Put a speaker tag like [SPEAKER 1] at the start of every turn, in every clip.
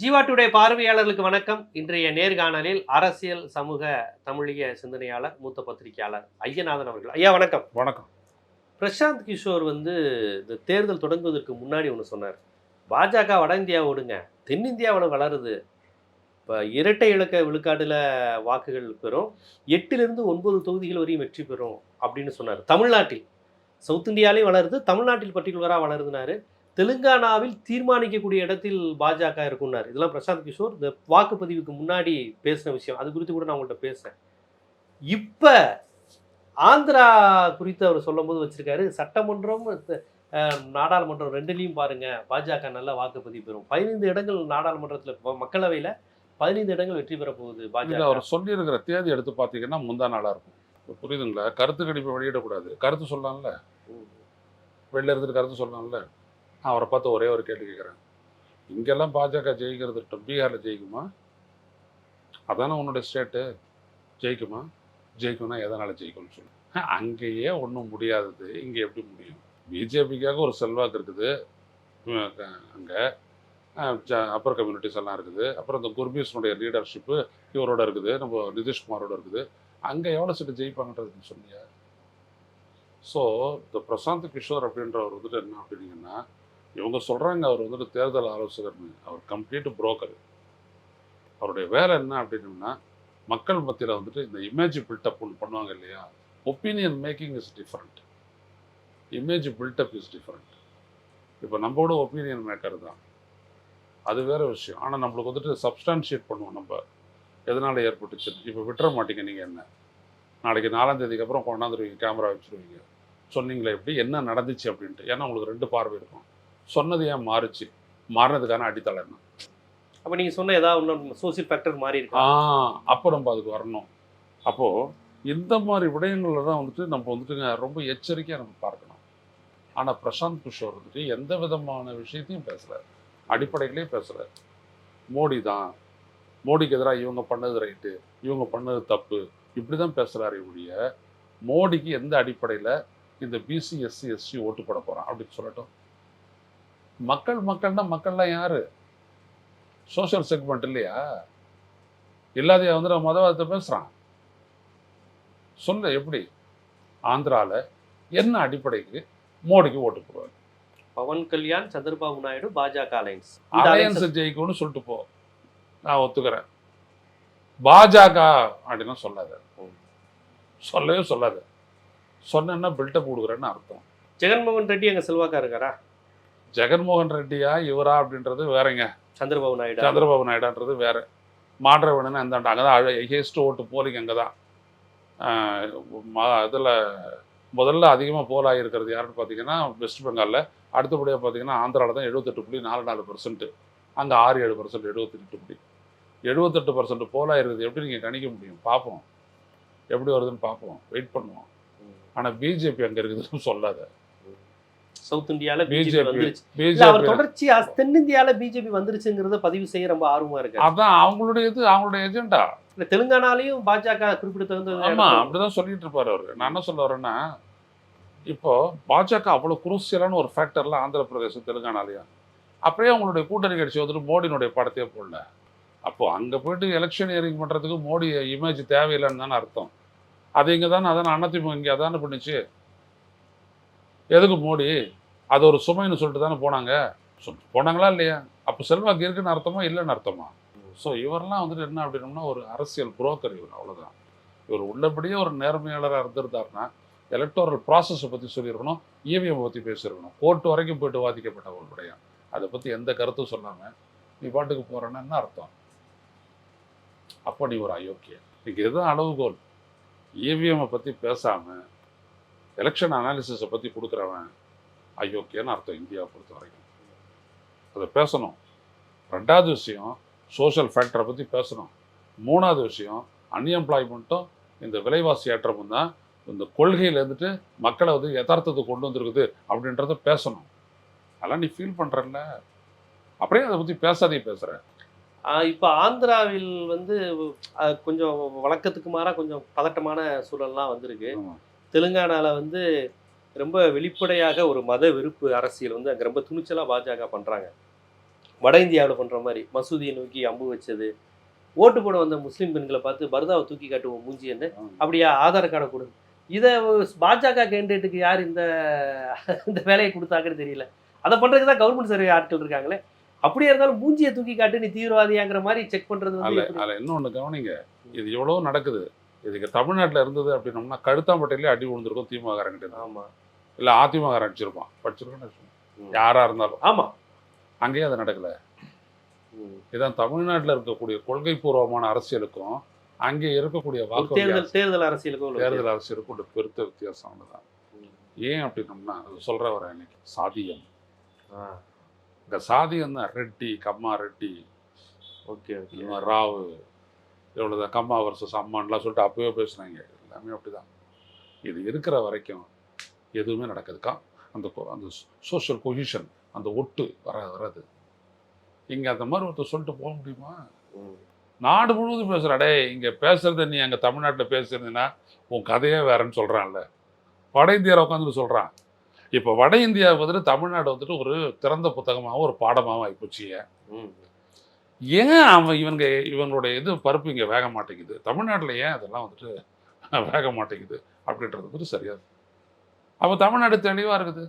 [SPEAKER 1] Jeeva today பார்வையாளர்களுக்கு வணக்கம். இன்றைய நேர்காணலில் அரசியல் சமூக தமிழிய சிந்தனையாளர் மூத்த பத்திரிகையாளர் ஐயநாதன் அவர்கள். ஐயா வணக்கம்.
[SPEAKER 2] வணக்கம்.
[SPEAKER 1] பிரசாந்த் கிஷோர் வந்து இந்த தேர்தல் தொடங்குவதற்கு முன்னாடி ஒன்று சொன்னார். பாஜக வட இந்தியா ஓடுங்க தென்னிந்தியாவில் வளருது. இப்போ இரட்டை இலக்க விழுக்காட்டில் வாக்குகள் பெறும். எட்டிலிருந்து ஒன்பது தொகுதிகள் வரையும் வெற்றி பெறும் அப்படின்னு சொன்னார். தமிழ்நாட்டில் சவுத் இந்தியாலையும் வளருது தமிழ்நாட்டில் பர்டிகுலராக வளருதுனாரு. தெலுங்கானாவில் தீர்மானிக்கக்கூடிய இடத்தில் பாஜக இருக்குன்னாரு இதெல்லாம் பிரசாந்த் கிஷோர் இந்த வாக்குப்பதிவுக்கு முன்னாடி பேசின விஷயம். அது குறித்து கூட நான் உங்கள்கிட்ட பேசுறேன். இப்போ ஆந்திரா குறித்து அவர் சொல்லும்போது வச்சிருக்காரு சட்டமன்றம் நாடாளுமன்றம் ரெண்டுலேயும் பாருங்க பாஜக நல்ல வாக்குப்பதிவு பெறும். பதினைந்து இடங்கள் நாடாளுமன்றத்தில் மக்களவையில் பதினைந்து இடங்கள் வெற்றி பெற போகுது பாஜக.
[SPEAKER 2] அவர் சொல்லியிருக்கிற தேதி எடுத்து பார்த்தீங்கன்னா முந்தா நாளா இருக்கும். புரியுதுங்களா? கருத்து கணிப்பை வெளியிடக்கூடாது கருத்து சொல்லலாம்ல. வெளில இருந்துட்டு கருத்து சொல்லலாம்ல நான் அவரை பார்த்து ஒரே ஒரு கேள்வி கேட்குறேன். இங்கெல்லாம் பாஜக ஜெயிக்கிறது பீகாரில் ஜெயிக்குமா? அதானே உன்னோட ஸ்டேட்டு ஜெயிக்குமா? ஜெயிக்கும்னா எதனால் ஜெயிக்கும்னு சொல்லு. அங்கேயே ஒன்றும் முடியாதது. இங்கே எப்படி முடியும்? பிஜேபிக்காக ஒரு செல்வாக்கு இருக்குது. அங்கே அப்பர் கம்யூனிட்டிஸ் எல்லாம் இருக்குது. அப்புறம் இந்த குர்மீஸ்னுடைய லீடர்ஷிப்பு இவரோட இருக்குது. நம்ம நிதிஷ்குமாரோட இருக்குது. அங்கே எவ்வளோ சீட்டு ஜெயிப்பாங்கன்றது சொன்னீங்க ஸோ இந்த பிரசாந்த் கிஷோர் அப்படின்றவர் வந்துட்டு என்ன அப்படின்னீங்கன்னா இவங்க சொல்கிறாங்க அவர் வந்துட்டு தேர்தல் ஆலோசகர்னு அவர் கம்ப்ளீட் புரோக்கர் அவருடைய வேலை என்ன அப்படின்னா மக்கள் மத்தியில் வந்துட்டு இந்த இமேஜ் பில்டப் ஒன்று பண்ணுவாங்க இல்லையா? Opinion making is different image buildup is different இப்போ நம்மளோட ஒப்பீனியன் மேக்கர் தான். அது வேற விஷயம். ஆனால் நம்மளுக்கு வந்துட்டு சப்ஸ்டான்ஷியேட் பண்ணுவோம் நம்ம. எதனால் ஏற்பட்டுச்சு? இப்போ விட்டுற மாட்டீங்க நீங்கள் என்ன? நாளைக்கு நாலாம் தேதிக்கு அப்புறம் கொண்டாந்துருவீங்க கேமரா வச்சுருவீங்க. சொன்னீங்களே எப்படி? என்ன நடந்துச்சு அப்படின்ட்டு. ஏன்னா உங்களுக்கு ரெண்டு பார்வை இருக்கும். சொன்னது ஏன் மாறுச்சு. மாறினதுக்கான அடித்தளம் என்ன
[SPEAKER 1] அப்போ நீங்கள் சொன்ன ஏதாவது ஒன்று சோசியல் ஃபேக்டர் மாறி
[SPEAKER 2] ஆ அப்போ நம்ம அதுக்கு வரணும். அப்போது இந்த மாதிரி விடயங்கள்ல தான் வந்துட்டு நம்ம வந்துட்டுங்க ரொம்ப எச்சரிக்கையாக நம்ம பார்க்கணும். ஆனால் பிரசாந்த் கிஷோர் வந்துட்டு எந்த விதமான விஷயத்தையும் பேசல. அடிப்படைகளே பேசல. மோடி தான். மோடிக்கு எதிராக இவங்க பண்ணது ரைட்டு இவங்க பண்ணது தப்பு இப்படி தான் பேசுகிறாரே ஒழிய மோடிக்கு எந்த அடிப்படையில் இந்த பிசி எஸ்சி எஸ்சி ஓட்டு போட போகிறான் அப்படின்னு சொல்லட்டும். மக்கள் மக்கள்னா மக்கள்லாம் யாரு? சோஷியல் செக்மெண்ட் இல்லையா? இல்லாதைய வந்து நம்ம மதவாதத்தை பேசுகிறான் சொல்லு எப்படி? ஆந்திரால என்ன அடிப்படைக்கு மோடிக்கு ஓட்டு போடுவார்?
[SPEAKER 1] பவன் கல்யாண் சந்திரபாபு நாயுடு பாஜக அலைன்ஸ்.
[SPEAKER 2] அலையன்ஸ் ஜெயிக்கும்னு சொல்லிட்டு போ. நான் ஒத்துக்கிறேன். பாஜக அப்படின்னா சொல்லாத. சொல்லவே சொல்லாத. சொன்னேன்னா பில்டப் கொடுக்குறேன்னு அர்த்தம்.
[SPEAKER 1] ஜெகன்மோகன் ரெட்டி அங்க செல்வாக்கா இருக்காரா?
[SPEAKER 2] ஜெகன்மோகன் ரெட்டியா இவரா அப்படின்றது வேறங்க.
[SPEAKER 1] சந்திரபாபு நாயுடு.
[SPEAKER 2] சந்திரபாபு நாயுடான்றது வேற. மாற்றவனு அந்த அங்கே தான் ஹேஸ்ட் ஓட்டு போலிங் அங்கே தான் இதில் முதல்ல அதிகமாக போல் ஆகியிருக்கிறது யாருன்னு பார்த்தீங்கன்னா வெஸ்ட் பெங்காலில் அடுத்தபடியாக பார்த்தீங்கன்னா ஆந்திராவில் தான் எழுபத்தெட்டு புள்ளி நாலு நாலு பர்சன்ட் அங்கே ஆறு ஏழு பர்சன்ட் எழுபத்தெட்டு புள்ளி. எழுபத்தெட்டு பர்சன்ட் போல் ஆயிருக்குது. எப்படி நீங்கள் கணிக்க முடியும்? பார்ப்போம் எப்படி வருதுன்னு பார்ப்போம் வெயிட் பண்ணுவோம். ஆனால் பிஜேபி அங்கே இருக்குதுன்னு சொல்லாத.
[SPEAKER 1] சவுத் இந்தியால பிஜேபி வந்துருச்சு. அவர் தொடர்ச்சியா தென்னிந்தியால பிஜேபி வந்துருச்சுங்கிறத பதிவு செய்ய ரொம்ப ஆர்வமா இருக்காரு
[SPEAKER 2] அதான் அவங்களுடைய இது அவங்களுடைய எஜெண்டா
[SPEAKER 1] இல்ல தெலுங்கானாலையும் பாஜக குறிப்பிடத்தகுந்த
[SPEAKER 2] ஆமா அப்படிதான் சொல்லிட்டு இருப்பாரு அவரு. நான் என்ன சொல்ல வரேன்னா இப்போ பாஜக அவ்வளவு குரூசியலான ஒரு ஃபேக்டர்ல ஆந்திர பிரதேசம் தெலுங்கானாலையும். அப்படியே அவங்களுடைய கூட்டணி கட்சி வந்துட்டு மோடியினுடைய படத்தையே போடல. அப்போ அங்க போயிட்டு எலெக்ஷன் இயரிங் பண்றதுக்கு மோடி இமேஜ் தேவையில்லைன்னு தானே அர்த்தம். அது இங்க தானே அதானே அதிமுக இங்க அதானே பண்ணுச்சு. எதுக்கு மோடி? அது ஒரு சுமைன்னு சொல்லிட்டு தானே போனாங்க. போனாங்களா இல்லையா? அப்போ செல்வாக்கு இருக்குன்னு அர்த்தமா இல்லைன்னு அர்த்தமா? ஸோ இவரெல்லாம் வந்துட்டு என்ன அப்படின்னோம்னா ஒரு அரசியல் புரோக்கர் இவர் அவ்வளோதான் இவர் உள்ளபடியே ஒரு நேர்மையாளராக இருந்திருந்தாருன்னா எலக்டோரல் ப்ராசஸை பற்றி சொல்லியிருக்கணும் இவிஎம் பற்றி பேசியிருக்கணும். கோர்ட்டு வரைக்கும் போயிட்டு வாதிக்கப்பட்ட ஒரு விடயம் அதை பற்றி எந்த கருத்தும் சொல்லாமல் நீ பாட்டுக்கு போகிறேன்னா என்ன அர்த்தம்? அப்போ நீ ஒரு அயோக்கிய இன்னைக்கு இதுதான் அளவுகோல். இவிஎம்மை பற்றி பேசாமல் எலெக்ஷன் அனாலிசிஸை பற்றி கொடுக்குறவன் அயோக்கியன்னு அர்த்தம் இந்தியாவை பொறுத்த வரைக்கும். அதை பேசணும். ரெண்டாவது விஷயம் சோஷியல் ஃபேக்டரை பற்றி பேசணும். மூணாவது விஷயம் அன்எம்ப்ளாய்மெண்ட்டும் இந்த விலைவாசி ஏற்றமும் தான் இந்த கொள்கையில இருந்துட்டு மக்களை வந்து யதார்த்தத்தை கொண்டு வந்திருக்குது அப்படின்றத பேசணும். அதெல்லாம் நீ ஃபீல் பண்றல்ல அப்படியே அதை பற்றி பேசாதே
[SPEAKER 1] ஆஹ் இப்ப ஆந்திராவில் வந்து கொஞ்சம் வழக்கத்துக்கு மாறா கொஞ்சம் பதட்டமான சூழல்லாம் வந்திருக்கு.
[SPEAKER 2] ஆமா.
[SPEAKER 1] தெலுங்கானால வந்து ரொம்ப வெளிப்படையாக ஒரு மத வெறுப்பு அரசியல் வந்து அங்க ரொம்ப துணிச்சலா பாஜக பண்றாங்க. வட இந்தியாவில் பண்ற மாதிரி மசூதியை நோக்கி அம்பு வச்சது. ஓட்டு போட வந்த முஸ்லீம் பெண்களை பார்த்து பர்தாவை தூக்கி காட்டுவோம் மூஞ்சின்னு அப்படியா ஆதார் கார்டை கொடு. இதை பாஜக கேண்டிடேட்டுக்கு யார் இந்த இந்த வேலையை கொடுத்தாங்கன்னு தெரியல. அதை பண்றதுக்கு தான் கவர்மெண்ட் சர்வே ஆட்கள் இருக்காங்களே. அப்படியே இருந்தாலும் மூஞ்சியை தூக்கி காட்டு நீ தீவிரவாதியாங்கிற மாதிரி செக் பண்றது வந்து
[SPEAKER 2] இன்னொன்று கவனிங்க. இது எவ்வளோ நடக்குது. இதுக்கு தமிழ்நாட்டில் இருந்தது அப்படின்னோம்னா கழுத்தாம்பட்டையிலே அடி விழுந்திருக்கும் திமுக கிட்ட
[SPEAKER 1] ஆமா.
[SPEAKER 2] இல்லை அதிமுக அடிச்சிருப்பான். படிச்சிருக்கோன்னு
[SPEAKER 1] ம்.
[SPEAKER 2] யாராக இருந்தாலும்.
[SPEAKER 1] ஆமா.
[SPEAKER 2] அங்கேயே அது நடக்கல. இதான் தமிழ்நாட்டில் இருக்கக்கூடிய கொள்கை பூர்வமான அரசியலுக்கும் அங்கே இருக்கக்கூடிய வாக்கு
[SPEAKER 1] தேர்தல் தேர்தல் அரசியலுக்கும்
[SPEAKER 2] தேர்தல் அரசியலுக்கும் ஒரு பெருத்த வித்தியாசம்
[SPEAKER 1] ம்.
[SPEAKER 2] ஏன் அப்படின்னோம்னா அது சொல்ற வர இன்னைக்கு? சாதியம். இந்த சாதியம் தான் ரெட்டி கம்மா ரெட்டி.
[SPEAKER 1] Okay okay.
[SPEAKER 2] இவன் ராவு இவ்வளோதான் கம்மா வர்சஸ் அம்மான்லாம் சொல்லிட்டு அப்பவே பேசுனாங்க. எல்லாமே அப்படிதான். இது இருக்கிற வரைக்கும் எதுவுமே நடக்குதுக்கா அந்த கொ- அந்த சோஷியல் கொஹிஷன் அந்த ஒட்டு வர வராது. இங்கே அந்த மாதிரி ஒருத்தர் சொல்லிட்டு போக முடியுமா. நாடு முழுவதும் பேசுகிற டேய் இங்கே பேசுறத நீ அங்கே தமிழ்நாட்டில் பேசுறதுன்னா உன் கதையே வேறன்னு சொல்கிறான்ல வட இந்தியாவில் உட்காந்துட்டு சொல்கிறான் இப்போ வட இந்தியா வந்துட்டு தமிழ்நாடு வந்துட்டு ஒரு திறந்த புத்தகமாகவும் ஒரு பாடமாகவும் ஆகிப்போச்சு ஏன் அவன் இவங்க இவங்களுடைய இது பருப்பு இங்கே வேக மாட்டேங்குது? தமிழ்நாட்டில் ஏன் அதெல்லாம் வந்துட்டு வேக மாட்டேங்குது அப்படின்றது வந்து சரியாது அப்போ தமிழ்நாடு தெளிவாக இருக்குது.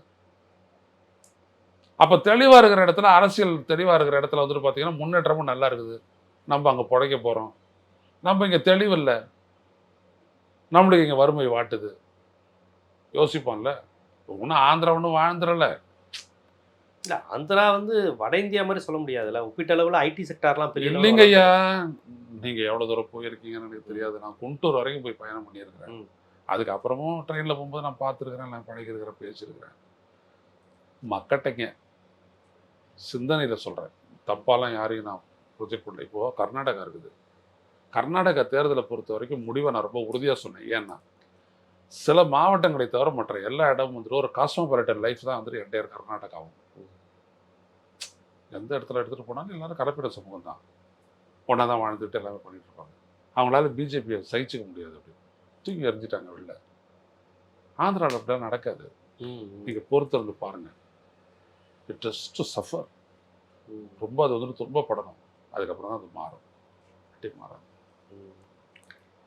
[SPEAKER 2] அப்போ தெளிவாக இருக்கிற இடத்துல அரசியல் தெளிவாக இருக்கிற இடத்துல வந்துட்டு பார்த்தீங்கன்னா முன்னேற்றமும் நல்லா இருக்குது. நம்ம அங்கே புழைக்க போகிறோம் நம்ம இங்கே தெளிவில்லை. நம்மளுக்கு இங்கே வறுமை வாட்டுது. யோசிப்போம்ல. ஒன்றும் ஆந்திரா ஒன்றும் வாழ்ந்துடலை
[SPEAKER 1] இல்ல ஆந்திரா வந்து வட இந்தியா மாதிரி சொல்ல முடியாதுல்ல. ஒப்பீட்டளவுல ஐடி செக்டார்லாம் பெரிய
[SPEAKER 2] இல்லைங்க ஐயா நீங்க எவ்வளவு தூரம் போயிருக்கீங்கன்னு எனக்கு தெரியாது. நான் குண்டூர் வரைக்கும் போய் பயணம் பண்ணியிருக்கிறேன். அதுக்கப்புறமும் ட்ரெயின்ல போகும்போது நான் பார்த்துருக்கிறேன் நான் பழகிருக்கிறேன் பேசியிருக்கிறேன். மக்கட்டைங்க சிந்தனையில சொல்றேன். தப்பாலாம் யாரையும் நான் ப்ரொஜெக்ட் பண்ணல. இப்போ கர்நாடகா இருக்குது. கர்நாடகா தேர்தலை பொறுத்த வரைக்கும் முடிவை நான் ரொம்ப உறுதியா சொன்னேன். ஏன்னா சில மாவட்டங்களை தவிர மற்ற எல்லா இடமும் வந்துட்டு ஒரு காஸ்மோபாலிட்டன் லைஃப் தான் வந்துட்டு என்டையர் கர்நாடகாவும். எந்த இடத்துல எடுத்துகிட்டு போனாலும் எல்லாரும் கலப்பிட சமூகம் தான் ஒன்றா தான் வாழ்ந்துட்டு எல்லாமே பண்ணிட்டு இருப்பாங்க. அவங்களால பிஜேபியை சகிச்சுக்க முடியாது அப்படி. தூக்கி எறிஞ்சிட்டாங்க வெளில. ஆந்திராவில் அப்படிலாம் நடக்காது. நீங்கள் பொறுத்திருந்து பாருங்க. இட் இஸ் டு சஃபர் ரொம்ப அது வந்துட்டு துன்பப்படணும். அதுக்கப்புறம் தான் அது மாறும். கட்டி மாறும்.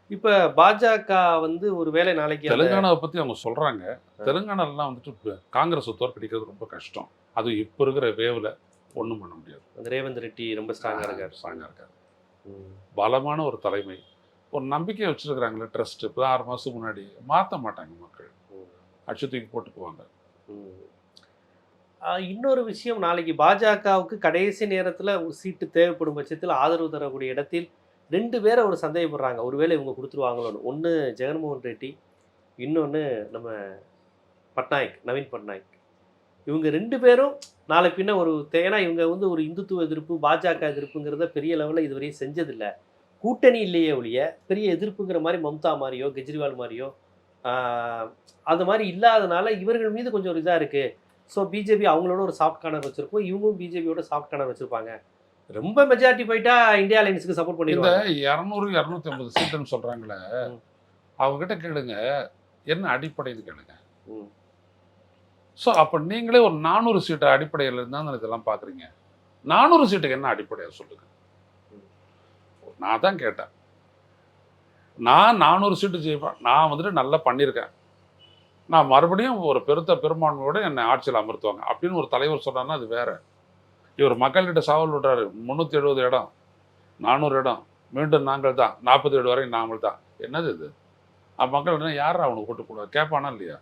[SPEAKER 1] இப்ப பாஜக வந்து ஒருவேளை நாளைக்கு அந்த-
[SPEAKER 2] தெலுங்கானாவை பற்றி அவங்க சொல்கிறாங்க தெலுங்கானாலாம் வந்துட்டு காங்கிரஸ் தோற்கடிக்கிறது ரொம்ப கஷ்டம். அது இப்போ இருக்கிற வேவில். ஒன்றும் பண்ண முடியாது.
[SPEAKER 1] அந்த ரேவந்த் ரெட்டி ரொம்ப ஸ்ட்ராங்கா இருக்காரு.
[SPEAKER 2] ஸ்ட்ராங்காக இருக்காரு.
[SPEAKER 1] ம்,
[SPEAKER 2] பலமான ஒரு தலைமை. ஒரு நம்பிக்கை வச்சிருக்கிறாங்களே ட்ரஸ்ட் இப்போ ஆறு மாதத்துக்கு முன்னாடி. மாற்ற மாட்டாங்க மக்கள்.
[SPEAKER 1] ம்,
[SPEAKER 2] அடிச்சு தூக்கி போட்டுக்குவாங்க.
[SPEAKER 1] ம். ஆ, இன்னொரு விஷயம் நாளைக்கு பாஜகவுக்கு கடைசி நேரத்துல சீட்டு தேவைப்படும் பட்சத்தில் ஆதரவு தரக்கூடிய இடத்தில் ரெண்டு பேரை ஒரு சந்தேகப்படுறாங்க. ஒருவேளை இவங்க கொடுத்துருவாங்களோன்னு. ஒன்று ஜெகன்மோகன் ரெட்டி இன்னொன்று நம்ம பட்நாயக் நவீன் பட்நாயக். இவங்க ரெண்டு பேரும் நாளை பின்ன ஒரு ஏன்னா இவங்க வந்து ஒரு இந்துத்துவ எதிர்ப்பு பாஜக எதிர்ப்புங்கிறத பெரிய லெவலில் இதுவரையும் செஞ்சதில்ல. கூட்டணி இல்லையே ஒழிய பெரிய எதிர்ப்புங்கிற மாதிரி மம்தா மாதிரியோ கெஜ்ரிவால் மாதிரியோ அந்த மாதிரி இல்லாதனால இவர்கள் மீது கொஞ்சம் ஒரு இதாக இருக்குது ஸோ பிஜேபி அவங்களோட ஒரு சாஃப்ட் கார்னர் வச்சிருக்கோம் இவங்களும் பிஜேபியோட சாஃப்ட் கார்னர் வச்சிருப்பாங்க. ரொம்ப மெஜாரிட்டி போயிட்டா இந்தியா அலைன்ஸுக்கு சப்போர்ட் பண்ணிடுவாங்க.
[SPEAKER 2] இரநூறு இரநூத்தி ஐம்பது சீட்டுன்னு சொல்றாங்களே
[SPEAKER 1] ம்.
[SPEAKER 2] அவங்க கிட்ட கேளுங்க என்ன அடிப்படைன்னு கேளுங்க.
[SPEAKER 1] ம்.
[SPEAKER 2] ஸோ அப்போ நீங்களே ஒரு நானூறு சீட்டு அடிப்படையில் இருந்தால் இதெல்லாம் பார்க்குறீங்க நானூறு சீட்டுக்கு என்ன அடிப்படையாக
[SPEAKER 1] சொல்லுங்கள்
[SPEAKER 2] நான் தான் கேட்டேன். நான் நானூறு சீட்டு ஜெயிப்பேன் நான் வந்துட்டு நல்லா பண்ணியிருக்கேன். நான் மறுபடியும் ஒரு பெருத்த பெரும்பான்மையோட என்னை ஆட்சியில் அமர்த்துவாங்க. அப்படின்னு ஒரு தலைவர் சொன்னார்னா அது வேற. இவர் மக்கள்கிட்ட சாவல் விடுறாரு முந்நூற்றி எழுபது இடம். நானூறு இடம். மீண்டும் நாங்கள் தான். நாற்பது ஏழு வரைக்கும் நாங்கள் தான். என்னது இது? மக்கள் என்ன யார் அவனுக்கு கூட்டு போடுவா கேட்பானா இல்லையா?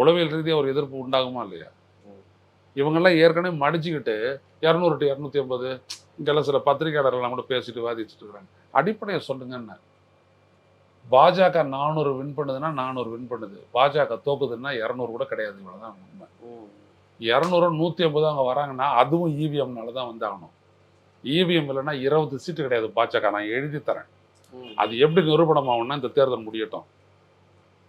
[SPEAKER 2] உளவியல் ரீதியாக ஒரு எதிர்ப்பு உண்டாகுமா இல்லையா. இவங்கெல்லாம் ஏற்கனவே மடிச்சுக்கிட்டு இரநூறு டு இரநூத்தி ஐம்பது இங்கெல்லாம் சில பத்திரிகையாளர்கள்லாம் கூட பேசிட்டு வாதிச்சுட்டு இருக்கிறாங்க அடிப்படையை சொல்லுங்கன்னு. பாஜக நானூறு வின் பண்ணுதுன்னா நானூறு வின் பண்ணுது. பாஜக தோக்குதுன்னா இரநூறு கூட கிடையாது. இவ்வளவுதான் உண்மை. இரநூறு நூற்றி ஐம்பது அவங்க வராங்கன்னா அதுவும் இவிஎம்னால தான் வந்தாகணும் இவிஎம் இல்லைன்னா இருபது சீட்டு கிடையாது பாஜக. நான் எழுதி தரேன். அது எப்படி நிரூபணம் ஆகும்னா இந்த தேர்தல் முடியட்டும்.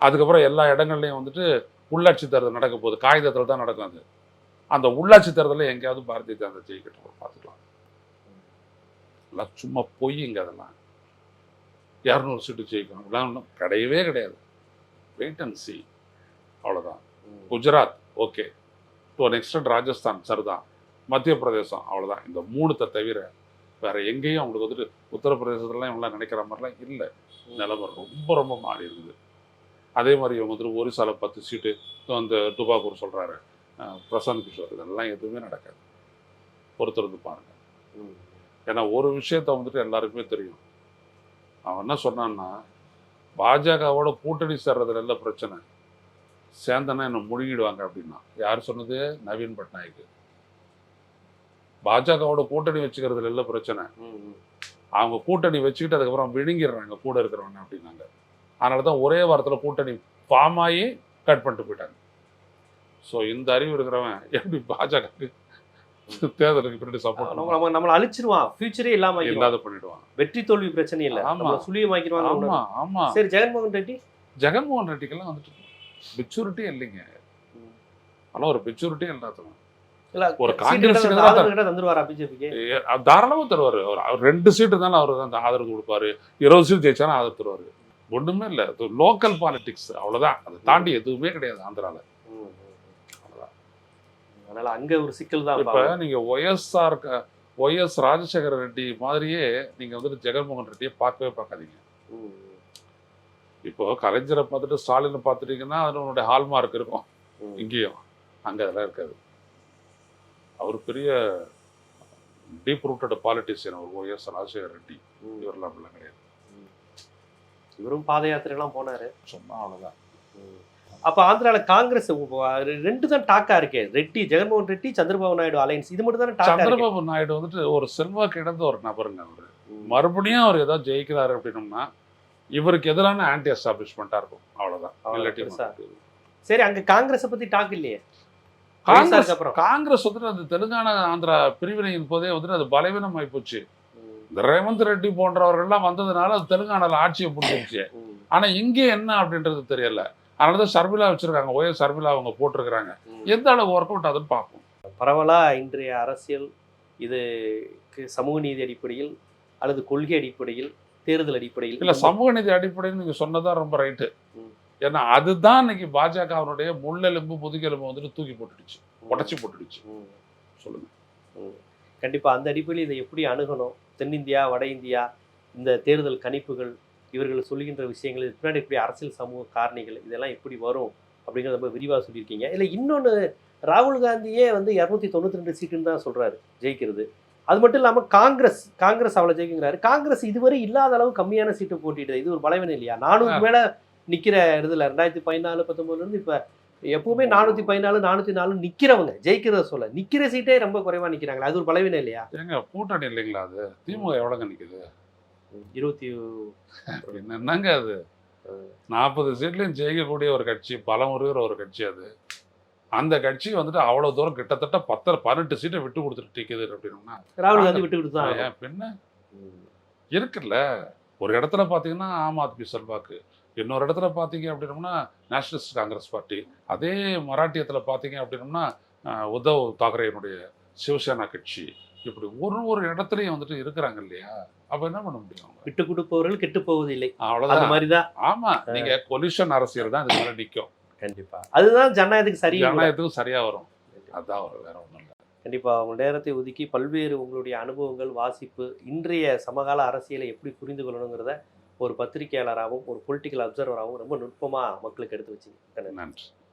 [SPEAKER 2] அதுக்கப்புறம் எல்லா இடங்கள்லையும் வந்துட்டு உள்ளாட்சி தேர்தல் நடக்க போகுது. காகிதத்தில் தான் நடக்கும் அது. அந்த உள்ளாட்சி தேர்தலில் எங்கேயாவது பாரதிய ஜனதா ஜெயிக்கட்டும் பார்த்துக்கலாம். எல்லாம் சும்மா பொய்யுங்க அதெல்லாம். இரநூறு சீட்டு ஜெயிக்கணும். ஒன்றும் கிடையவே கிடையாது. வெயிட் அண்ட் சி அவ்வளோதான். Gujarat okay to an extent Rajasthan சரிதான். மத்திய பிரதேசம் அவ்வளவுதான். இந்த மூணுத்தை தவிர வேற எங்கேயும் அவங்களுக்கு வந்துட்டு உத்தரப்பிரதேசத்துலலாம் இவங்களாம் நினைக்கிற மாதிரிலாம் இல்லை. நிலைமை ரொம்ப ரொம்ப மாறி இருக்குது அதே மாதிரி இவங்க வந்துட்டு ஒரிசால பத்து சீட்டு அந்த துபாக்கூர் சொல்றாரு. அஹ் பிரசாந்த் கிஷோர் இதெல்லாம் எதுவுமே நடக்காது. பொறுத்திருந்து பாருங்க.
[SPEAKER 1] ம்.
[SPEAKER 2] ஏன்னா ஒரு விஷயத்த வந்துட்டு எல்லாருக்குமே தெரியும். அவன் என்ன சொன்னான்னா பாஜகவோட கூட்டணி சேர்றதுல இல்லை பிரச்சனை? சேர்ந்தனா என்ன முழுகிடுவாங்க அப்படின்னா யார் சொன்னது? நவீன் பட்நாயக். பாஜகவோட கூட்டணி வச்சுக்கிறதுல இல்லை பிரச்சனை. அவங்க கூட்டணி வச்சுக்கிட்டு அதுக்கப்புறம் விழுங்கிடுறாங்க கூட இருக்கிறவங்க அப்படின்னாங்க. அதனால தான் ஒரே வாரத்தில் கூட்டணி ஃபார்ம் ஆகி கட் பண்ணிட்டு போயிட்டாங்க. ஸோ இந்த அறிவு இருக்கிறவன் எப்படி பாஜகவுக்கு தேர்தலுக்கு பின்னாடி சப்போர்ட்
[SPEAKER 1] நம்ம நம்ம நம்மளை அழிச்சிருவான். ஃபியூச்சரே இல்லாம.
[SPEAKER 2] இல்லாத பண்ணிடுவான்.
[SPEAKER 1] வெற்றி தோல்வி பிரச்சனை இல்ல.
[SPEAKER 2] ஆமா.
[SPEAKER 1] நம்ம சுழியமாக்கிடுவாங்க
[SPEAKER 2] ஆமா ஆமா.
[SPEAKER 1] சரி ஜெகன்மோகன் ரெட்டி?
[SPEAKER 2] ஜெகன்மோகன் ரெட்டிக்கெல்லாம் வந்துட்டு மெச்சூரிட்டி இல்லைங்க. ஆனால் ஒரு மெச்சூரிட்டி எல்லாத்துக்கும்
[SPEAKER 1] இல்ல
[SPEAKER 2] ஒரு
[SPEAKER 1] சீட்டு
[SPEAKER 2] காங்கிரஸ் தாராளமாக தருவார். அவர் அவர் ரெண்டு சீட்டு தானே அவர் ஆதரவு கொடுப்பாரு. இருபது சீட் ஜெயிச்சாலும் ஆதரவு தருவார். ஒன்றுமே இல்லை. லோக்கல் பாலிடிக்ஸ் அவ்வளோதான் அதை தாண்டி எதுவுமே கிடையாது ஆந்திரால. அவ்வளவுதான்.
[SPEAKER 1] அதனால அங்க ஒரு சிக்கல் தான்
[SPEAKER 2] இப்ப நீங்க ஒய்எஸ்ஆர் ஒய்எஸ் ராஜசேகர ரெட்டி மாதிரியே நீங்க வந்துட்டு ஜெகன்மோகன் ரெட்டியை பார்க்கவே பார்க்காதீங்க. இப்போ கலைஞரை பார்த்துட்டு ஸ்டாலினை பார்த்துட்டீங்கன்னா அதனுடைய ஹால்மார்க் இருக்கும். இங்கேயும். அங்க அதெல்லாம் இருக்காது. அவர் பெரிய டீப் ரூட்டட் பாலிட்டிஷியன் அவர் ஒய்எஸ் ராஜசேகர ரெட்டி. இவரெல்லாம் அப்படிலாம் கிடையாது.
[SPEAKER 1] இவரும் பாத யாத்திரை எல்லாம் போனாரு.
[SPEAKER 2] சொன்னா அவ்வளவுதான்.
[SPEAKER 1] அப்ப ஆந்திரால காங்கிரஸ் ரெண்டு தான் டாக்கா இருக்கே. ரெட்டி ஜெகன்மோகன் ரெட்டி சந்திரபாபு நாயுடு அலையன்ஸ் இது மட்டும் தானே
[SPEAKER 2] சந்திரபாபு நாயுடு வந்துட்டு ஒரு செல்வாக்கு இழந்த ஒரு நபருங்க அவரு. மறுபடியும் அவர் ஏதாவது ஜெயிக்கிறாரு அப்படின்னோம்னா இவருக்கு எதிரான ஆன்டி எஸ்டாப்ளிஷ்மெண்ட்டாக இருக்கும் அவ்வளோதான் இல்லாட்டி
[SPEAKER 1] சரி அங்க காங்கிரஸை பத்தி டாக் இல்லையே?
[SPEAKER 2] காங்கிரஸ் காங்கிரஸ் வந்துட்டு அந்த தெலுங்கானா ஆந்திரா பிரிவினையின் போதே வந்துட்டு அது பலவீனமாகி போச்சு. இந்த ரேவந்த் ரெட்டி போன்றவர்கள்லாம் வந்ததுனால அது தெலுங்கானால ஆட்சியை பிடிச்சிருச்சு.
[SPEAKER 1] ம்,
[SPEAKER 2] ஆனா இங்கே என்ன அப்படின்றது தெரியல. அதனால தான் ஷர்மிளா வச்சிருக்காங்க. ஓஎஸ் ஷர்மிளா அவங்க போட்டிருக்கிறாங்க. எந்த அளவு ஒர்க் அவுட் ஆகுதுன்னு பார்ப்போம்.
[SPEAKER 1] பரவலா இன்றைய அரசியல் இது சமூக நீதி அடிப்படையில் அல்லது கொள்கை அடிப்படையில் தேர்தல் அடிப்படையில்
[SPEAKER 2] இல்ல சமூக நீதி அடிப்படையில் நீங்க சொன்னதான் ரொம்ப ரைட்டு. ஏன்னா அதுதான் இன்னைக்கு பாஜகவினுடைய முள்ளெலும்பு முதுகெலும்பு வந்துட்டு தூக்கி போட்டுடுச்சு. உடச்சி போட்டுடுச்சு. சொல்லுங்க.
[SPEAKER 1] ம். கண்டிப்பா அந்த அடிப்படையில் இதை எப்படி அணுகணும்? தென்னிந்தியா வட இந்தியா இந்த தேர்தல் கணிப்புகள் இவர்கள் சொல்லுகின்ற விஷயங்கள் பின்னாடி எப்படி அரசியல் சமூக காரணிகள் இதெல்லாம் எப்படி வரும் அப்படிங்கிறத ரொம்ப விரிவாக சொல்லியிருக்கீங்க. இல்லை இன்னொன்று ராகுல் காந்தியே வந்து இரநூத்தி தொண்ணூற்றி ரெண்டு சீட்டுன்னு தான் சொல்றாரு ஜெயிக்கிறது. அது மட்டும் இல்லாமல் காங்கிரஸ் காங்கிரஸ் அவ்வளோ ஜெயிக்குங்கிறாரு. காங்கிரஸ் இதுவரை இல்லாத அளவு கம்மியான சீட்டு போட்டிடுது இது ஒரு பலவீனம் இல்லையா? நானூறு மேல நிக்கிற இதுல ரெண்டாயிரத்தி பதினாலு பத்தொன்பதுல இருந்து இப்ப எப்பவுமே நானூத்தி பதினாலு நானூத்தி நாலு நிக்கிறவங்க ஜெயிக்கிறத சொல்ல நிக்கிற சீட்டே ரொம்ப குறைவா நிக்கிறாங்களா அது ஒரு பலவீனம் இல்லையா?
[SPEAKER 2] ஏங்க கூட்டணி இல்லைங்களா அது? திமுக எவ்வளோங்க நிக்குது?
[SPEAKER 1] இருபத்தி
[SPEAKER 2] என்னங்க அது? நாற்பது சீட்லையும் ஜெயிக்கக்கூடிய ஒரு கட்சி பலம் இருக்கிற ஒரு கட்சி அது. அந்த கட்சி வந்துட்டு அவ்வளவு தூரம் கிட்டத்தட்ட பத்தரை பதினெட்டு சீட்டை விட்டு கொடுத்துட்டு நிக்குது அப்படின்னா
[SPEAKER 1] ராகுல் காந்தி விட்டு கொடுத்து
[SPEAKER 2] பின்ன. இருக்குல்ல. ஒரு இடத்துல பார்த்தீங்கன்னா ஆம் ஆத்மி செல்வாக்கு. இன்னொரு இடத்துல பார்த்தீங்க அப்படின்னம்னா நேஷனலிஸ்ட் காங்கிரஸ் பார்ட்டி. அதே மராட்டியத்தில் பார்த்தீங்க அப்படின்னம்னா உத்தவ் தாக்கரேனுடைய சிவசேனா கட்சி. இப்படி ஒரு ஒரு இடத்துலையும் வந்துட்டு இருக்கிறாங்க இல்லையா? அப்போ என்ன பண்ண முடியும்?
[SPEAKER 1] விட்டு கொடுப்பவர்கள் கெட்டு போவதில்லை.
[SPEAKER 2] அவ்வளோதான்
[SPEAKER 1] மாதிரிதான்.
[SPEAKER 2] ஆமா நீங்க கொலிஷன் அரசியல் தான் இது மேலே நிற்கும்
[SPEAKER 1] கண்டிப்பா. அதுதான் ஜனநாயகத்துக்கு சரி
[SPEAKER 2] ஜனநாயகத்துக்கும் சரியா வரும். அதான் வரும் வேற ஒன்றும் இல்லை.
[SPEAKER 1] கண்டிப்பா உங்க நேரத்தை ஒதுக்கி பல்வேறு உங்களுடைய அனுபவங்கள் வாசிப்பு இன்றைய சமகால அரசியலை எப்படி புரிந்து கொள்ளணுங்கிறத ஒரு பத்திரிகையாளராகவும் ஒரு பொலிட்டிக்கல் அப்சர்வராகவும் ரொம்ப நுட்பமா மக்களுக்கு எடுத்து வச்சிங்க
[SPEAKER 2] நன்றி.